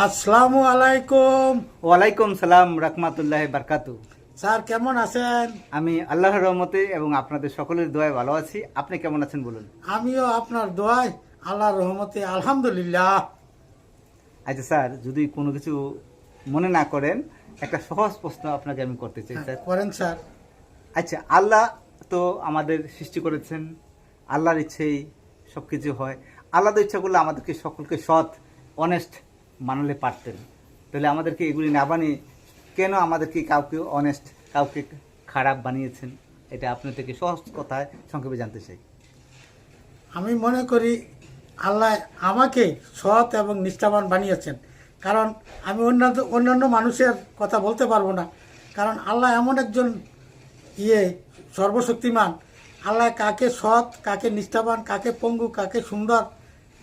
আসসালামু আলাইকুম। ওয়ালাইকুম সালাম রাহমাতুল্লাহ বারকাতু স্যার কেমন আছেন? আমি আল্লাহর রহমতে এবং আপনাদের সকলের দোয়ায় ভালো আছি। আপনি কেমন আছেন বলুন? আমিও আপনার দোয়ায় আল্লাহর রহমতে আলহামদুলিল্লাহ। আচ্ছা স্যার যদি কোনো কিছু মনে না করেন একটা সহজ প্রশ্ন আপনাকে আমি করতে চাই স্যার। করেন স্যার। আচ্ছা আল্লাহ তো আমাদের সৃষ্টি করেছেন। আল্লাহর ইচ্ছেই সব কিছু হয়। আল্লাহ তো ইচ্ছা করলে আমাদেরকে সকলকে সৎ অনেস্ট মানালে পারতেন। তাহলে আমাদেরকে এগুলি না বানিয়ে কেন আমাদেরকে কাউকে অনেস্ট কাউকে খারাপ বানিয়েছেন? এটা আপনার থেকে সহজ কথায় সংক্ষেপে জানতে চাই। আমি মনে করি আল্লাহ আমাকে সৎ এবং নিষ্ঠাবান বানিয়েছেন। কারণ আমি অন্যান্য অন্যান্য মানুষের কথা বলতে পারব না। কারণ আল্লাহ এমন একজন ইয়ে সর্বশক্তিমান। আল্লাহ কাকে সৎ, কাকে নিষ্ঠাবান, কাকে পঙ্গু, কাকে সুন্দর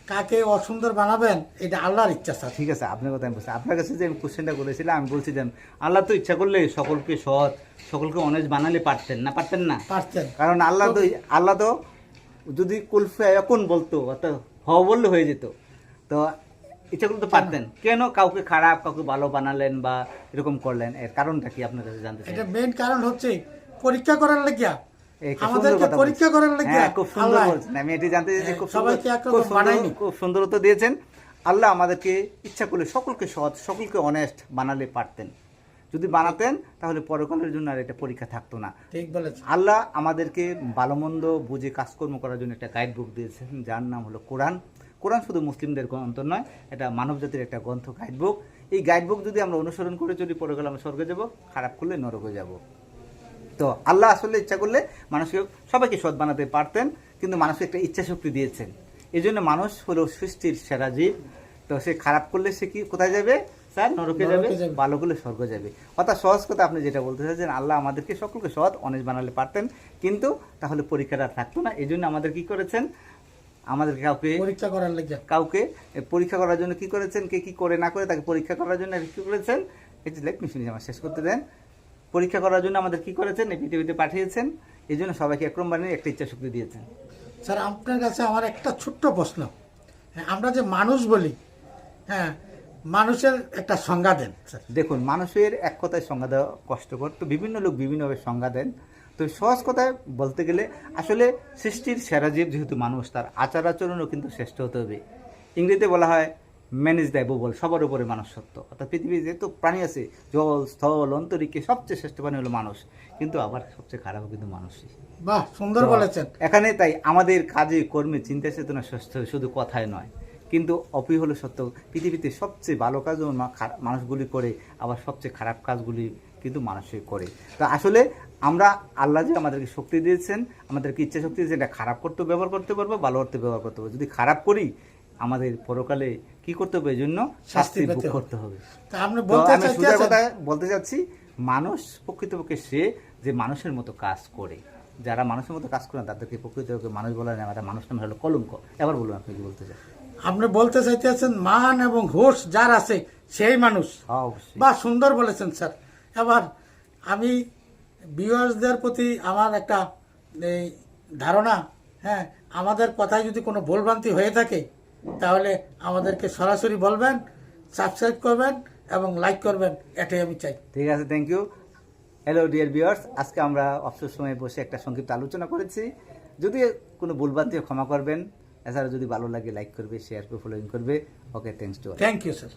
কাকে অসুন্দর বানাবেন এটা আল্লাহর ইচ্ছা স্যার। ঠিক আছে আপনার কথা আমি বলছি আপনার কাছে যে আমি কোশ্চেনটা করেছিলাম আমি বলছি যে আল্লাহ তো ইচ্ছা করলে সকলকে সৎ সকলকে অনেস্ট বানালে পারতেন না পারতেন না? পারতেন। কারণ আল্লাহ তো আল্লাহ তো যদি কুলফে এখন বলতো অর্থাৎ হ বললে হয়ে যেত। তো ইচ্ছা করলে তো পারতেন। কেন কাউকে খারাপ কাউকে ভালো বানালেন বা এরকম করলেন? এর কারণটা কি আপনার কাছে জানতে এটা মেন কারণ হচ্ছে পরীক্ষা করার লাগিয়া আমাদেরকে পরীক্ষা হ্যাঁ, খুব সুন্দর আল্লাহ। বলছেন। আমি এটি জানতে চাইছি খুব সবাইকে একরকম খুব খুব সুন্দর উত্তর দিয়েছেন। আল্লাহ আমাদেরকে ইচ্ছা করলে সকলকে সৎ সকলকে অনেস্ট বানালে পারতেন। যদি বানাতেন তাহলে পরকালের জন্য আর এটা পরীক্ষা থাকতো না। ঠিক বলেছেন। আল্লাহ আমাদেরকে ভালো মন্দ বুঝে কাজকর্ম করার জন্য একটা গাইড বুক দিয়েছেন যার নাম হলো কোরআন। কোরআন শুধু মুসলিমদের গ্রন্থ নয় এটা মানব জাতির একটা গ্রন্থ গাইড বুক এই গাইড বুক যদি আমরা অনুসরণ করে চলি পরকালে আমরা স্বর্গে যাব খারাপ করলে নরকে যাব। তো আল্লাহ আসলে ইচ্ছা করলে মানুষকে সবাইকে সৎ বানাতে পারতেন কিন্তু মানুষকে একটা ইচ্ছা শক্তি দিয়েছেন। এই জন্য মানুষ হলো সৃষ্টির সেরা জীব। তো সে খারাপ করলে সে কি কোথায় যাবে? স্যার নরকে যাবে? ভালো করলে স্বর্গ যাবে। অর্থাৎ সহজ কথা আপনি যেটা বলতে চাইছেন আল্লাহ আমাদেরকে সকলকে সৎ অনেস বানালে পারতেন কিন্তু তাহলে পরীক্ষাটা থাকতো না। এই জন্য আমাদের কি করেছেন? আমাদের কাউকে পরীক্ষা করার লাগিয়া কাউকে পরীক্ষা করার জন্য কি করেছেন? কে কি করে না করে তাকে পরীক্ষা করার জন্য কি করেছেন? এই যে লেট মিশন আমার শেষ করতে দেন। পরীক্ষা করার জন্য আমাদের কি করেছেন? এই পৃথিবীতে পাঠিয়েছেন। এই জন্য সবাইকে একরম বানিয়ে একটা ইচ্ছা শক্তি দিয়েছেন। স্যার আপনার কাছে আমার একটা ছোট্ট প্রশ্ন। হ্যাঁ, আমরা যে মানুষ বলি হ্যাঁ মানুষের একটা সংজ্ঞা দেন স্যার। দেখুন মানুষের এক কথায় সংজ্ঞা দেওয়া কষ্টকর। তো বিভিন্ন লোক বিভিন্নভাবে সংজ্ঞা দেন। তো সহজ কথায় বলতে গেলে আসলে সৃষ্টির সেরা জীব যেহেতু মানুষ তার আচার আচরণও কিন্তু শ্রেষ্ঠ হতে হবে। ইংরেজিতে বলা হয় ম্যানেজ দ্য বল সবার উপরে মানুষ সত্য। অর্থাৎ পৃথিবীর যেহেতু প্রাণী আছে জল স্থল অন্তরিকে সবচেয়ে শ্রেষ্ঠ প্রাণী হলো মানুষ। কিন্তু আবার সবচেয়ে খারাপ কিন্তু মানুষই। বাহ সুন্দর বলেছেন। এখানে তাই আমাদের কাজে কর্মে চিন্তা চেতনা সুস্থ শুধু কথায় নয়। কিন্তু অপি হলো সত্য। পৃথিবীতে সবচেয়ে ভালো কাজও মা- মানুষগুলি করে আবার সবচেয়ে খারাপ কাজগুলি কিন্তু মানুষই করে। তো আসলে আমরা আল্লাহ যে আমাদেরকে শক্তি দিয়েছেন আমাদেরকে ইচ্ছা শক্তি দিয়েছেন এটা খারাপ করতে ব্যবহার করতে পারব ভালো করতে ব্যবহার করতে পারব। যদি খারাপ করি আমাদের পরকালে কি করতে হবে? এই জন্য শাস্তি ভোগ হবে। করতে হবে। তা আপনি বলতে আমি সোজা কথা বলতে চাচ্ছি মানুষ প্রকৃতপক্ষে সে যে মানুষের মতো কাজ করে যারা মানুষের মতো কাজ করে না তাদেরকে প্রকৃতপক্ষে মানুষ বলা না তারা মানুষ নামে হলো কলঙ্ক। এবার বলুন আপনি কি বলতে চান? আপনি বলতে চাইতেছেন মান এবং হোশ যার আছে সেই মানুষ। হ্যাঁ বা সুন্দর বলেছেন স্যার। এবার আমি ভিউয়ার্সদের প্রতি আমার একটা ধারণা হ্যাঁ আমাদের কথায় যদি কোনো ভুলভ্রান্তি হয়ে থাকে তাহলে আমাদেরকে সরাসরি বলবেন সাবস্ক্রাইব করবেন এবং লাইক করবেন এটাই আমি চাই। ঠিক আছে thank you hello dear viewers আজকে আমরা অবসর সময় বসে একটা সংক্ষিপ্ত আলোচনা করেছি। যদি কোনো ভুলভ্রান্তি হয় ক্ষমা করবেন এছাড়া যদি ভালো লাগে লাইক করবে শেয়ার করবে ফলোইং করবে okay thanks to thank you sir